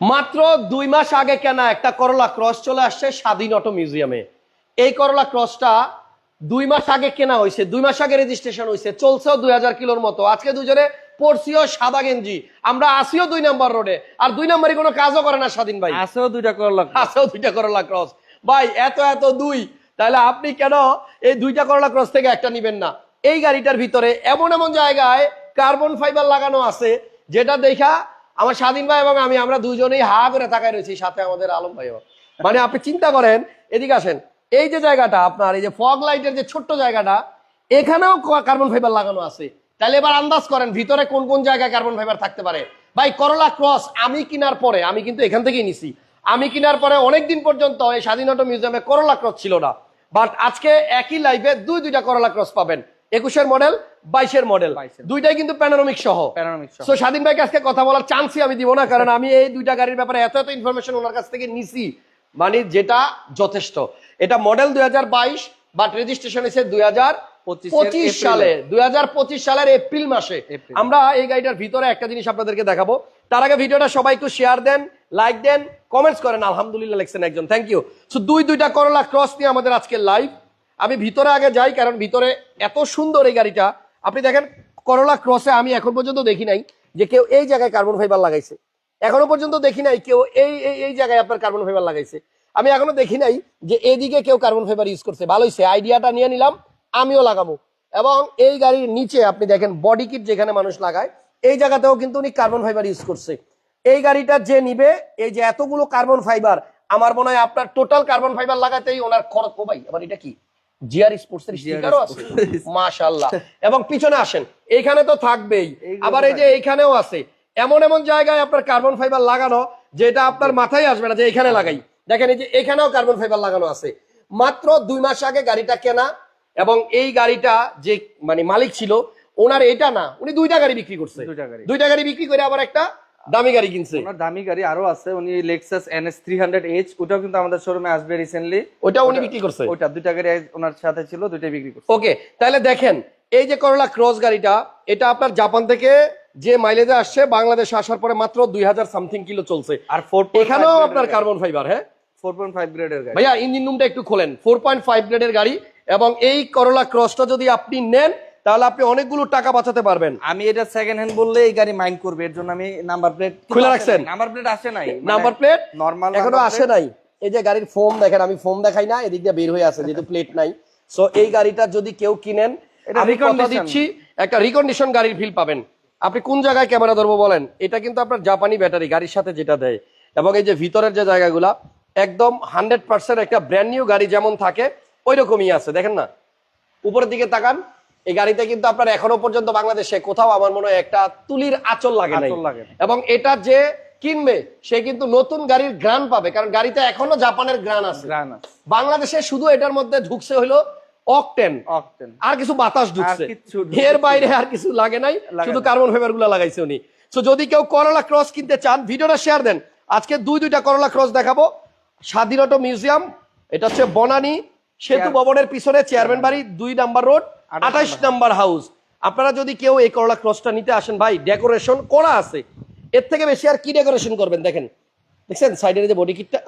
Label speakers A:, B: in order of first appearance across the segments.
A: মাত্র দুই মাস আগে কেনা একটা করলা ক্রস চলে আসছে স্বাধীন অটো মিউজিয়ামে। এই করলা ক্রসটা দুই মাস আগে কেনা হয়েছে দুই মাস আগে রেজিস্ট্রেশন হয়েছে চলছেও দুই হাজার কিলোর মতো। আজকে দুজনে পড়ছিও সাদা গেঞ্জি আমরা আসিও দুই নাম্বার রোডে আর দুই নাম্বারই কোনো কাজও করে না স্বাধীন ভাই।
B: আছেও দুইটা করলা
A: আছেও দুইটা করলা ক্রস ভাই এত এত দুই তাহলে আপনি কেন এই দুইটা করলা ক্রস থেকে একটা নিবেন না? এই গাড়িটার ভিতরে এমন এমন জায়গায় কার্বন ফাইবার লাগানো আছে যেটা দেখা আমার স্বাধীন ভাই এবং আমি, আমরা দুজনেই হা করে তাকায় রয়েছি সাথে আমাদের আলম ভাইও মানে আপনি চিন্তা করেন, এদিকে আসেন, এই যে জায়গাটা আপনার, এই যে ফগ লাইটের যে ছোট্ট জায়গাটা, এখানেও কার্বন ফাইবার লাগানো আছে। তাহলে এবার আন্দাজ করেন, ভিতরে কোন কোন জায়গায় কার্বন ফাইবার থাকতে পারে? ভাই করলা ক্রস আমি কিনার পরে, আমি কিন্তু এখান থেকেই নিছি। আমি কিনার পরে অনেকদিন পর্যন্ত এই স্বাধীনতা মিউজিয়ামে করলা ক্রস ছিল না। বাট আজকে একই লাইভে দুই দুইটা করলা ক্রস পাবেন। একুশের মডেল বাইশের মডেল। দুইটাই কিন্তু প্যানোরামিক সহ।
B: প্যানোরামিক সহ।
A: স্বাধীন ভাইকে আজকে কথা বলার চান্সই আমি দিব না কারণ আমি এই দুইটা গাড়ির ব্যাপারে এত এত ইনফরমেশন ওনার কাছ থেকে নিছি। মানে যেটা যথেষ্ট। এটা মডেল দুই হাজার বাইশ বাট রেজিস্ট্রেশন হয়েছে দুই হাজার
B: 25 এর
A: পঁচিশ সালে। দুই হাজার পঁচিশ সালের এপ্রিল মাসে। আমরা এই গাড়িটার ভিতরে একটা জিনিস আপনাদেরকে দেখাবো। তার আগে ভিডিওটা সবাই একটু শেয়ার দেন লাইক দেন কমেন্টস করেন। আলহামদুলিল্লাহ লিখছেন একজন। থ্যাংক ইউ সো দুই দুইটা করলা ক্রস নিয়ে আমাদের আজকে লাইভ আমি ভিতরে আগে যাই, কারণ ভিতরে এত সুন্দর এই গাড়িটা। আপনি দেখেন করলা ক্রসে আমি এখন পর্যন্ত দেখি নাই যে কেউ এই জায়গায় কার্বন ফাইবার লাগাইছে। এখনও পর্যন্ত দেখি নাই কেউ এই এই জায়গায় আপনার কার্বন ফাইবার লাগাইছে। আমি এখনও দেখি নাই যে এদিকে কেউ কার্বন ফাইবার ইউজ করছে। ভালোই সে আইডিয়াটা নিয়ে নিলাম, আমিও লাগাবো। এবং এই গাড়ির নিচে আপনি দেখেন বডি কিট যেখানে মানুষ লাগায়, এই জায়গাতেও কিন্তু উনি কার্বন ফাইবার ইউজ করছে। এই গাড়িটা যে নিবে, এই যে এতগুলো কার্বন ফাইবার আমার মনে হয় আপনার টোটাল কার্বন ফাইবার লাগাতেই ওনার খরচ। ও ভাই, আবার এটা কি? জিআর স্পোর্টস এর স্টিকারও আছে। মাশাআল্লাহ। এবং পিছনে আসেন। এইখানে তো থাকবেই। আবার এই যে এইখানেও আছে। এমন এমন জায়গায় আপনার কার্বন ফাইবার লাগানো যেটা আপনার মাথায় আসবে না যে এখানে লাগাই। দেখেন এই যে এখানেও কার্বন ফাইবার লাগানো আছে। মাত্র দুই মাস আগে গাড়িটা কেনা এবং এই গাড়িটা যে মানে মালিক ছিল ওনার এটা না উনি দুইটা গাড়ি বিক্রি করছে।
B: দুইটা গাড়ি
A: বিক্রি করে আবার একটা দামি গাড়ি কিনছে।
B: ওনার দামি গাড়ি আরও আছে উনি Lexus NS three hundred H ওটাও কিন্তু আমাদের শোরুমে আসবে রিসেন্টলি
A: ওটা উনি বিক্রি করছে?
B: ওইটা দুইটা গাড়ি ওনার সাথে ছিল দুইটাই বিক্রি করছে।
A: ওকে তাহলে দেখেন এই যে করলা ক্রস গাড়িটা এটা আপনার জাপান থেকে যে মাইলেজে আসছে বাংলাদেশে আসার পরে মাত্র দুই হাজার সামথিং কিলো চলছে।
B: আর ফোর
A: এখানেও আপনার কার্বন ফাইবার হ্যাঁ?
B: ফোর পয়েন্ট ফাইভ গ্রেডের গাড়ি।
A: ভাইয়া ইঞ্জিন রুমটা একটু খোলেন। ফোর পয়েন্ট ফাইভ গ্রেডের গাড়ি এবং এই করলা ক্রসটা যদি আপনি নেন তাহলে আপনি অনেকগুলো টাকা বাঁচাতে পারবেন।
B: আমি এটা সেকেন্ড হ্যান্ড বললে এই গাড়ি মাইন্ড করবে এর জন্য আমি নাম্বার প্লেট
A: খুলে রাখছেন?
B: নাম্বার প্লেট আসে নাই।
A: নাম্বার প্লেট
B: নর্মাল
A: এখনও আসে নাই। এই যে গাড়ির ফোম দেখেন আমি ফোম দেখাই না এদিক দিয়ে বের হয়ে আছে যেহেতু প্লেট নাই। সো এই গাড়িটা যদি কেউ কিনেন আমি কথা দিচ্ছি একটা রিকন্ডিশন গাড়ির ফিল পাবেন। আপনি কোন জায়গায় ক্যামেরা ধরবো বলেন? এটা কিন্তু আপনার জাপানি ব্যাটারি গাড়ির সাথে যেটা দেয়। এবং এই যে ভিতরের যে জায়গাগুলা একদম হান্ড্রেড পার্সেন্ট একটা ব্র্যান্ড নিউ গাড়ি যেমন থাকে ওই রকমই আছে। দেখেন না? উপরের দিকে তাকান এই গাড়িতে কিন্তু আপনার এখনও পর্যন্ত বাংলাদেশে কোথাও আমার মনে হয় একটা তুলির আচল লাগে নাই।
B: না।
A: এবং এটা যে কিনবে সে কিন্তু নতুন গাড়ির গ্রান পাবে কারণ গাড়িতে এখনও জাপানের গ্রান আছে। বাংলাদেশে শুধু এটার মধ্যে ঢুকছে হলো অকটেন।
B: অকটেন।
A: আর কিছু বাতাস ঢুকছে।
B: আর কিচ্ছু ঢুকছে।
A: এর বাইরে আর কিছু লাগে নাই শুধু কার্বন ফাইবারগুলো লাগাইছে উনি। সো যদি কেউ করলা ক্রস কিনতে চান ভিডিওটা শেয়ার দেন। আজকে দুই দুইটা করলা ক্রস দেখাবো। স্বাধীন অটো মিউজিয়াম এটা হচ্ছে বনানী সেতু ভবনের পিছনে চেয়ারম্যান বাড়ি দুই নাম্বার রোড আঠাশ নাম্বার হাউস। আপনারা যদি কেউ এই করলা ক্রসটা নিতে আসেন ভাই ডেকোরেশন করা আছে। এর থেকে বেশি আর কি ডেকোরেশন করবেন দেখেন? দেখছেন? সাইডের যে বডি কিটটা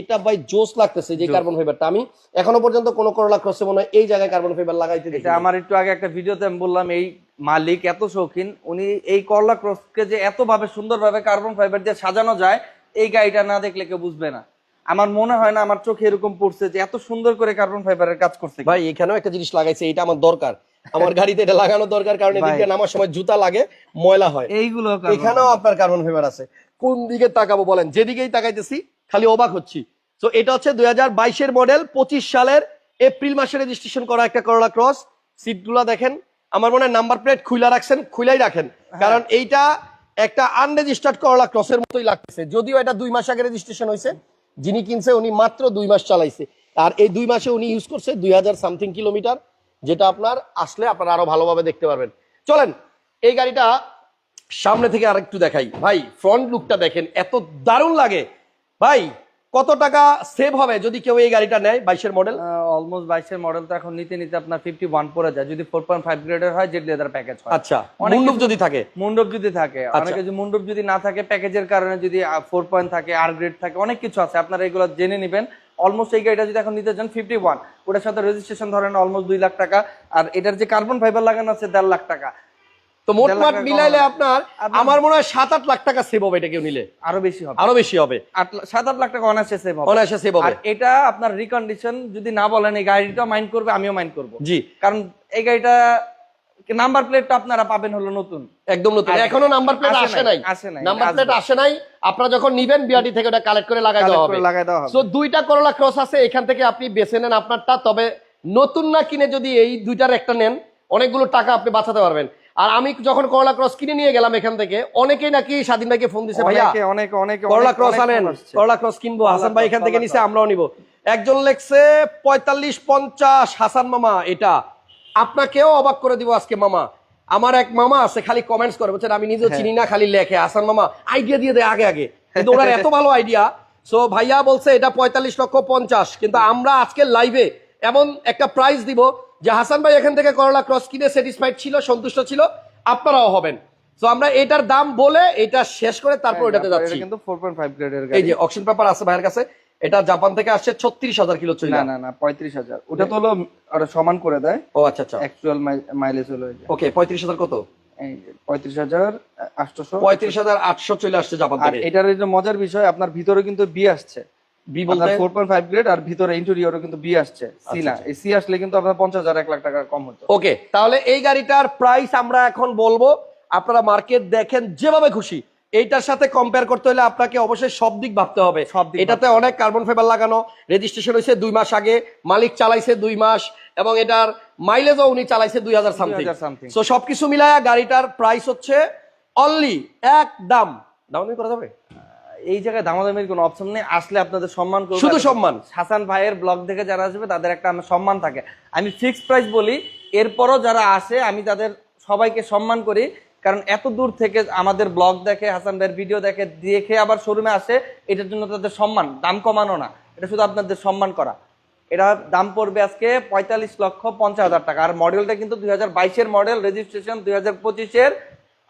A: এটা ভাই জোস লাগতেছে যে কার্বন ফাইবারটা আমি এখনও পর্যন্ত কোন করলা ক্রসে মনে হয় এই জায়গায় কার্বন ফাইবার লাগাইতে দেখি
B: এটা আমার একটু আগে একটা ভিডিওতে আমি বললাম এই মালিক এত শৌখিন উনি এই করলা ক্রসকে যে এত ভাবে সুন্দরভাবে কার্বন ফাইবার দিয়ে সাজানো যায় এই গাড়িটা না দেখলে কেউ বুঝবে না। আমার মনে হয় না আমার চোখে এরকম পড়ছে যে এত সুন্দর করে কার্বন ফাইবারের কাজ করছে।
A: ভাই এখানেও একটা জিনিস লাগাইছে এটা আমার দরকার। আমার গাড়িতে এটা লাগানো দরকার কারণ এদিক নামার সময় জুতা লাগে ময়লা হয়।
B: এইগুলো
A: এখানেও আপনার কার্বন ফাইবার আছে। কোন দিকে তাকাবো বলেন? যেদিকেই তাকাইতেছি খালি অবাক হচ্ছি। তো এটা হচ্ছে দুই হাজার বাইশের মডেল পঁচিশ সালের এপ্রিল মাসে রেজিস্ট্রেশন করা একটা করলা ক্রস সিটগুলো দেখেন আমার মনে হয় নাম্বার প্লেট খুইলা রাখছেন খুইলাই রাখেন। কারণ এইটা একটা আনরেজিস্টার্ড করলা ক্রসের মতোই লাগতেছে। যদিও এটা দুই মাস আগে রেজিস্ট্রেশন হয়েছে যিনি কিনছে উনি মাত্র দুই মাস চালাইছে। আর এই দুই মাসে উনি ইউজ করছে দুই হাজার সামথিং কিলোমিটার যেটা আপনার আসলে আপনারা আরও ভালোভাবে দেখতে পারবেন। চলেন, এই গাড়িটা সামনে থেকে আরেকটু দেখাই। ভাই ফ্রন্ট লুকটা দেখেন, এত দারুণ লাগে। ভাই কত টাকা সেভ হবে যদি কেউ এই গাড়িটা নেয় বাইশের মডেল
B: অলমোস্ট বাইশের মডেল তো এখন নিতে নিতে আপনার ফিফটি ওয়ান পড়ে যায়। যদি ফোর পয়েন্ট ফাইভ গ্রেডের হয় জেড লেদার প্যাকেজ হয়।
A: আচ্ছা মুন্ডুপ যদি থাকে?
B: মন্ডপ যদি থাকে।
A: আচ্ছা।
B: অনেকে যদি মন্ডপ যদি না থাকে প্যাকেজের কারণে যদি ফোর পয়েন্ট থাকে আর গ্রেড থাকে অনেক কিছু আছে। আপনারা এগুলো জেনে নেবেন। অলমোস্ট এই গাড়িটা যদি এখন নিতে চান ফিফটি ওয়ান ওটার সাথে রেজিস্ট্রেশন ধরেন অলমোস্ট দুই লাখ টাকা। আর এটার যে কার্বন ফাইবার লাগানো আছে দেড় লাখ টাকা।
A: তো মোটমাট মিলাইলে আপনার আমার মনে হয় সাত আট লাখ টাকা সেভ হবে এটা কেউ নিলে।
B: আরও বেশি হবে।
A: আরও বেশি হবে।
B: সাত আট লাখ টাকা অনায়াসে সেভ হবে।
A: অনায়াসে সেভ
B: আর
A: হবে
B: এটা আপনার রিকন্ডিশন যদি না বলেন এই গাড়িটা মাইন্ড করবে আমিও মাইন্ড করব।
A: জি।
B: কারণ এই গাড়িটা নাম্বার প্লেটটা আপনারা পাবেন হলো নতুন।
A: একদম নতুন। এখনও নাম্বার প্লেট
B: আসে নাই, আসে নাই,
A: নাম্বার প্লেট আসে নাই। আপনারা যখন নিবেন বিআরটি থেকে ওটা কালেক্ট করে লাগাই দেওয়া হবে।
B: লাগাই দেওয়া হবে।
A: সো দুইটা করলা ক্রস আছে এখান থেকে আপনি বেছে নেন আপনারটা। তবে নতুন না কিনে যদি এই দুইটার একটা নেন অনেকগুলো টাকা আপনি বাঁচাতে পারবেন। আর আমি যখন করলা ক্রস কিনে নিয়ে গেলাম এখান থেকে অনেকেই নাকি স্বাধীন ভাইকে ফোন দিছে ভাইয়া
B: অনেকে অনেকে অনেকে
A: করলা ক্রস আনেন করলা ক্রস কিনবো হাসান ভাই এখান থেকে নিছে আমরাও নিব। একজন লেখছে পঁয়তাল্লিশ পঞ্চাশ হাসান মামা এটা। আপনাকেও অবাক করে দিব আজকে মামা। আমার এক মামা আছে খালি কমেন্টস করে বলছেন আমি নিজেও চিনি না খালি লেখে। হাসান মামা আইডিয়া দিয়ে দেয় আগে আগে। কিন্তু ওনার এত ভালো আইডিয়া সো ভাইয়া বলছে এটা পঁয়তাল্লিশ লক্ষ পঞ্চাশ। কিন্তু আমরা আজকে লাইভে এমন একটা প্রাইস দিব যে হাসান ভাই এখান থেকে করলা ক্রস কিনে স্যাটিসফাইড ছিল সন্তুষ্ট ছিল আপনারাও হবেন। তো আমরা এটার দাম বলে এটা শেষ করে তারপর এটাতে
B: হ্যাঁ,
A: যাচ্ছি।
B: কিন্তু 4.5 গ্রেডের
A: এই যে অকশন পেপার আছে ভাইয়ের কাছে এটা জাপান থেকে আসছে ছত্রিশ হাজার কিলো চলে
B: না না না 35000 ওটা তো হলো ওটা সমান করে দেয়।
A: ও আচ্ছা আচ্ছা।
B: অ্যাকচুয়াল মাইলেজ হলো এই যে।
A: ওকে পঁয়ত্রিশ হাজার কত?
B: এই যে 35800
A: পঁয়ত্রিশ হাজার আটশো চলে আসছে জাপান
B: আর এটার যে মজার বিষয় আপনার ভিতরে কিন্তু বি আসছে।
A: বি বলতে
B: 4.5 গ্রেড আর ভিতরে ইন্টেরিয়রও কিন্তু বি আসছে সি না। এই সি আসলে কিন্তু আপনার 50000 1 লাখ টাকা কম হতো।
A: ওকে তাহলে এই গাড়িটার প্রাইস আমরা এখন বলব আপনারা মার্কেট দেখেন যেভাবে খুশি। এইটার সাথে কম্পেয়ার করতে হলে আপনাকে অবশ্যই সব দিক ভাবতে হবে। এটাতে অনেক কার্বন ফাইবার লাগানো রেজিস্ট্রেশন হয়েছে দুই মাস আগে মালিক চালাইছে দুই মাস এবং এটার মাইলেজও উনি চালাইছে দুই হাজার সামথিং
B: 2000
A: সো সবকিছু মিলায়া গাড়িটার প্রাইস হচ্ছে অনলি এক দাম। দামাদামি করা যাবে
B: এই জায়গায় দামাদামির কোনো অপশন নেই। আসলে আপনাদের সম্মান করব।
A: শুধু সম্মান।
B: হাসান ভাইয়ের ব্লগ থেকে যারা আসবে তাদের একটা আমার সম্মান থাকে। আমি ফিক্সড প্রাইস বলি এরপরও যারা আসে আমি তাদের সবাইকে সম্মান করি। কারণ এত দূর থেকে আমাদের ব্লগ দেখে হাসান ভাইয়ের ভিডিও দেখে দেখে আবার শোরুমে আসে এটার জন্য তাদের সম্মান। দাম কমানো না। এটা শুধু আপনাদের সম্মান করা। এটা দাম পড়বে আজকে পঁয়তাল্লিশ লক্ষ পঞ্চাশ হাজার টাকা। আর মডেলটা কিন্তু দুই হাজার বাইশের মডেল রেজিস্ট্রেশন দুই হাজার পঁচিশের।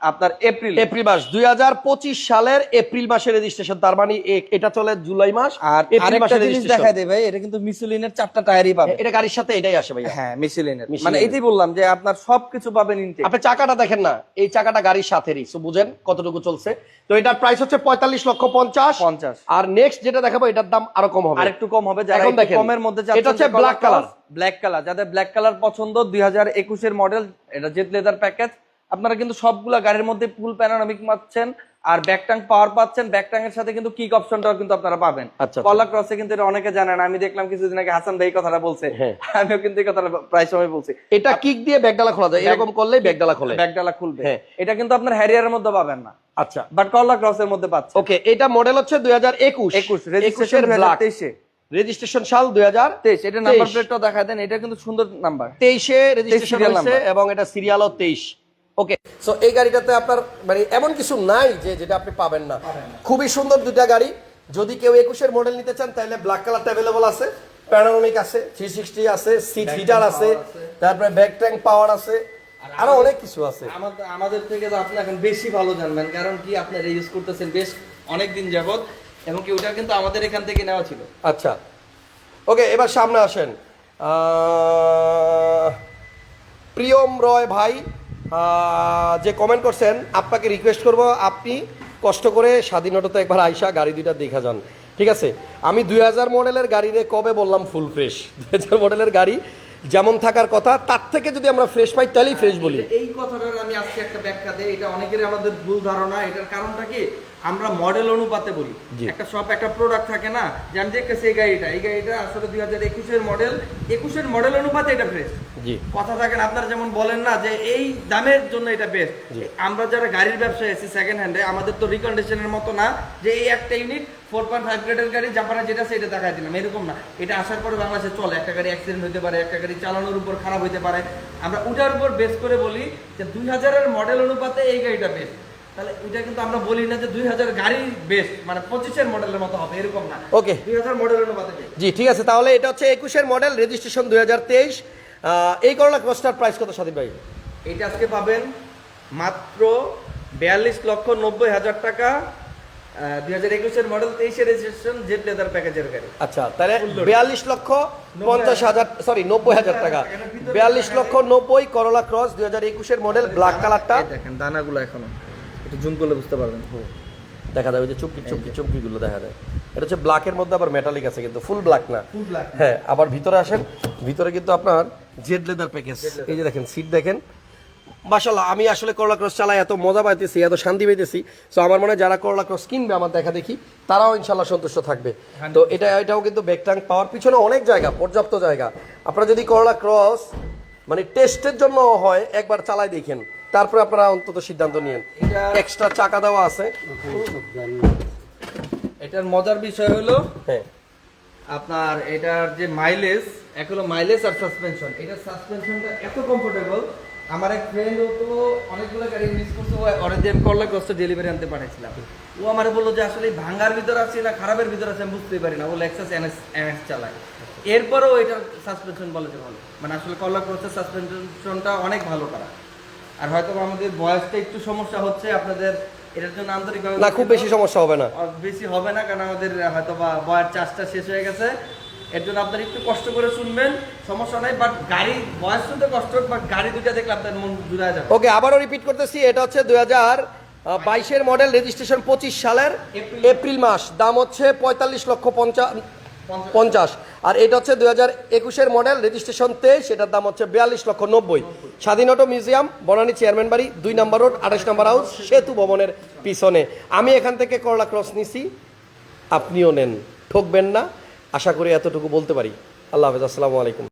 B: আপনার এপ্রিল
A: এপ্রিল মাস দুই হাজার পঁচিশ সালের এপ্রিল মাসের রেজিস্ট্রেশন তার মানে এটা চলে জুলাই মাস
B: আর
A: এপ্রিল মাসের
B: জিনিস দেখা দেয় ভাই এটা কিন্তু মিসুলিনের চারটা টায়ারই পাবে।
A: এটা গাড়ির সাথে এটাই আসে ভাইয়া।
B: হ্যাঁ মিসুলিনের মানে এটাই বললাম যে আপনার সবকিছু পাবেন ইনটেক
A: আপনি চাকাটা দেখেন না এই চাকাটা গাড়ির সাথেরই। সো বুঝেন কতটুকু চলছে। তো এটার প্রাইস হচ্ছে পঁয়তাল্লিশ লক্ষ পঞ্চাশ।
B: 50
A: আর নেক্সট যেটা দেখাবো এটার দাম আরও কম হবে।
B: আরেকটু কম হবে
A: এখন দেখেন,
B: কমের মধ্যে
A: এটা হচ্ছে black color।
B: ব্ল্যাক কালার যাদের ব্ল্যাক কালার পছন্দ দুই হাজার একুশের মডেল এটা জেট লেদার প্যাকেজ আপনারা কিন্তু সবগুলা গাড়ির মধ্যে ফুল প্যানোরামিক পাচ্ছেন আর ব্যাকটাং পাওয়ার পাচ্ছেন। ব্যাকটাং এর সাথে কিন্তু কিক অপশনটাও কিন্তু আপনারা পাবেন।
A: আচ্ছা, আচ্ছা।
B: কলা ক্রসে কিন্তু এটা অনেকে জানেন আমি দেখলাম কিছুদিন আগে হাসান ভাই কথাটা বলছে।
A: হ্যাঁ।
B: আমিও কিন্তু এই কথাটা প্রায় সময় বলছি।
A: এটা কিক দিয়ে ব্যাগডালা খোলা যায়। এরকম করলেই ব্যাগডালা খোলে।
B: ব্যাকডালা খুলবে।
A: হ্যাঁ।
B: এটা কিন্তু আপনার হ্যারিয়ারের মধ্যে পাবেন না।
A: আচ্ছা।
B: বাট কলা ক্রসের মধ্যে পাচ্ছেন।
A: ওকে এটা মডেল হচ্ছে দুই হাজার একুশ।
B: একুশ।
A: একুশের
B: রেজিস্ট্রেশন
A: ব্ল্যাক
B: তেইশে।
A: রেজিস্ট্রেশন সাল দুই হাজার
B: তেইশ। এটা নাম্বার
A: তেইশ।
B: প্লেটটাও দেখা দেন। এটা কিন্তু সুন্দর নাম্বার
A: তেইশে রেজিস্ট্রেশন হয়েছে এবং এটা সিরিয়ালও তেইশ। ওকে সো এই গাড়িটাতে আপনার মানে এমন কিছু নাই যে যেটা আপনি পাবেন না। খুবই সুন্দর দুটা গাড়ি। যদি কেউ একুশের মডেল নিতে চান তাহলে ব্ল্যাক কালারটা অ্যাভেলেবল আছে। প্যানোরামিক আছে থ্রি সিক্সটি আছে সিট হিটার আছে তারপরে ব্যাক ট্যাঙ্ক পাওয়ার আছে। আরও অনেক কিছু আছে।
B: আমাদের থেকে তো আপনি এখন বেশি ভালো জানবেন কারণ কি আপনি ইউজ করতেছেন বেশ অনেক দিন যাবত এবং কি ওটা কিন্তু আমাদের এখান থেকে নেওয়া ছিল।
A: আচ্ছা। ওকে এবার সামনে আসেন। প্রিয়ম রয় ভাই যে কমেন্ট করছেন, আপনাকে রিকোয়েস্ট করব, আপনি কষ্ট করে স্বাধীনতা একবার আইসা গাড়ি দুইটা দেখা যান। ঠিক আছে? আমি দুই হাজার মডেলের গাড়ি রে কবে বললাম ফুল ফ্রেশ দুই হাজার মডেলের গাড়ি যেমন থাকার কথা, তার থেকে যদি আমরা ফ্রেশ পাই, তাহলেই ফ্রেশ বলি।
B: এই কথাটার আমি আজকে একটা ব্যাখ্যা দেই, এটা অনেকের আমাদের ভুল ধারণা। এটার কারণটা কি? আমরা মডেল অনুপাতে বলি। একটা সব একটা প্রোডাক্ট থাকে না যে আমি দেখতেছি এই গাড়িটা এই গাড়িটা আসলে দুই হাজার একুশের মডেল একুশের মডেল অনুপাতে এটা ফ্রেশ কথা থাকেন আপনারা যেমন বলেন না যে এই দামের জন্য এটা বেস্ট আমরা যারা গাড়ির ব্যবসায় আছি সেকেন্ড হ্যান্ডে আমাদের তো রিকন্ডিশনের মতো না যে এই একটা ইউনিট ফোর পয়েন্ট ফাইভ গ্রেডের গাড়ি জাপানে যেটা এটা দেখাই দিলাম এরকম না। এটা আসার পরে বাংলাদেশে চলে একটা গাড়ি অ্যাক্সিডেন্ট হতে পারে একটা গাড়ি চালানোর উপর খারাপ হতে পারে। আমরা ওটার উপর বেস করে বলি যে দুই হাজারের মডেল অনুপাতে এই গাড়িটা বেস্ট তাহলে এটা কিন্তু আমরা বলি না যে দুই হাজার গাড়ি বেস্ট মানে পঁচিশের মডেলের মতো হবে এরকম না।
A: ওকে
B: দুই হাজার মডেলের অনুপাতে
A: জি ঠিক আছে তাহলে এটা হচ্ছে একুশের মডেল রেজিস্ট্রেশন দুই হাজার তেইশ। এই করলা ক্রসটার প্রাইস কত স্বাধীন ভাই?
B: এইটা আজকে পাবেন মাত্র বিয়াল্লিশ লক্ষ নব্বই হাজার টাকা। দুই হাজার একুশের মডেল তেইশে রেজিস্ট্রেশন জেড লেদার প্যাকেজের গাড়ি।
A: আচ্ছা তাহলে বিয়াল্লিশ লক্ষ পঞ্চাশ হাজার সরি নব্বই হাজার টাকা। বিয়াল্লিশ লক্ষ নব্বই করলা ক্রস দুই হাজার একুশের মডেল ব্ল্যাক কালারটা
B: দেখেন দানাগুলো এখনও। একটু জুম করলে বুঝতে পারবেন।
A: দেখা যায় ওই যে চুমকি চুমকি চুমকিগুলো দেখা যায়। এটা হচ্ছে ব্ল্যাকের মধ্যে আবার মেটালিক আছে কিন্তু ফুল ব্ল্যাক না। হ্যাঁ আবার ভিতরে আসেন ভিতরে কিন্তু আপনার জেড লেদার প্যাকেজ এই যে দেখেন সিট দেখেন। মাশাল্লাহ আমি আসলে করলা ক্রস চালাই এত মজা পাইতেছি এত শান্তি পাইতেছি। তো আমার মনে হয় যারা করলা ক্রস কিনবে আমার দেখা দেখি তারাও ইনশাল্লাহ সন্তুষ্ট থাকবে। তো এটা এটাও কিন্তু ব্যাকটাং পাওয়ার পিছনে অনেক জায়গা পর্যাপ্ত জায়গা। আপনারা যদি করলা ক্রস মানে টেস্টের জন্য হয় একবার চালাই দেখেন। তারপরে আপনারা অন্তত সিদ্ধান্ত নিয়েন। এক্সট্রা চাকা দেওয়া আছে।
B: এটার মজার বিষয় হলো
A: হ্যাঁ।
B: আপনার এটার যে মাইলেজ এক হলো মাইলেজ আর সাসপেনশন এটার সাসপেনশনটা এত কমফোর্টেবল আমার এক ফ্রেন্ড ও তো অনেকগুলো গাড়ি মিস করছে ও আমি করলা ক্রসটা ডেলিভারি আনতে পাঠাইছিলাম। ও আমার বলল যে আসলে ভাঙার ভিতর আছে না খারাপের ভিতর আছে আমি বুঝতেই পারি না। ও লেক্সাস এনএস এনএস চালায়। এরপরেও এটার সাসপেনশন বলে যে ভালো। মানে আসলে করলা ক্রসের সাসপেনশনটা অনেক ভালো করা আর হয়তো আমাদের বয়সটা একটু সমস্যা হচ্ছে আপনাদের এটার জন্য আন্তরিকভাবে
A: না খুব বেশি সমস্যা হবে না।
B: আর বেশি হবে না কারণ আমাদের হয়তো বা বয়ের চার্জটা শেষ হয়ে গেছে। এর জন্য আপনার একটু কষ্ট করে শুনবেন সমস্যা নাই বাট গাড়ি বয়স শুনতে কষ্ট হোক বাট গাড়ি দুটা দেখলে আপনার মন জুড়ায় যাবে।
A: ওকে আবারও রিপিট করতেছি এটা হচ্ছে দুই হাজার বাইশের মডেল রেজিস্ট্রেশন পঁচিশ সালের। এপ্রিল মাস। দাম হচ্ছে পঁয়তাল্লিশ লক্ষ পঞ্চাশ পঞ্চাশ। আর এটা হচ্ছে দুই হাজার একুশের মডেল, রেজিস্ট্রেশন তেইশ, এটার দাম হচ্ছে বিয়াল্লিশ লক্ষ নব্বই। স্বাধীন অটো মিউজিয়াম, বনানী চেয়ারম্যান বাড়ি, দুই নম্বর রোড, আঠাশ নম্বর হাউস, সেতু ভবনের পিছনে। আমি এখান থেকে করলা ক্রস নিছি, আপনিও নেন। ঠকবেন না, আশা করি এতটুকু বলতে পারি। আল্লাহ হাফেজ, আসসালামু আলাইকুম।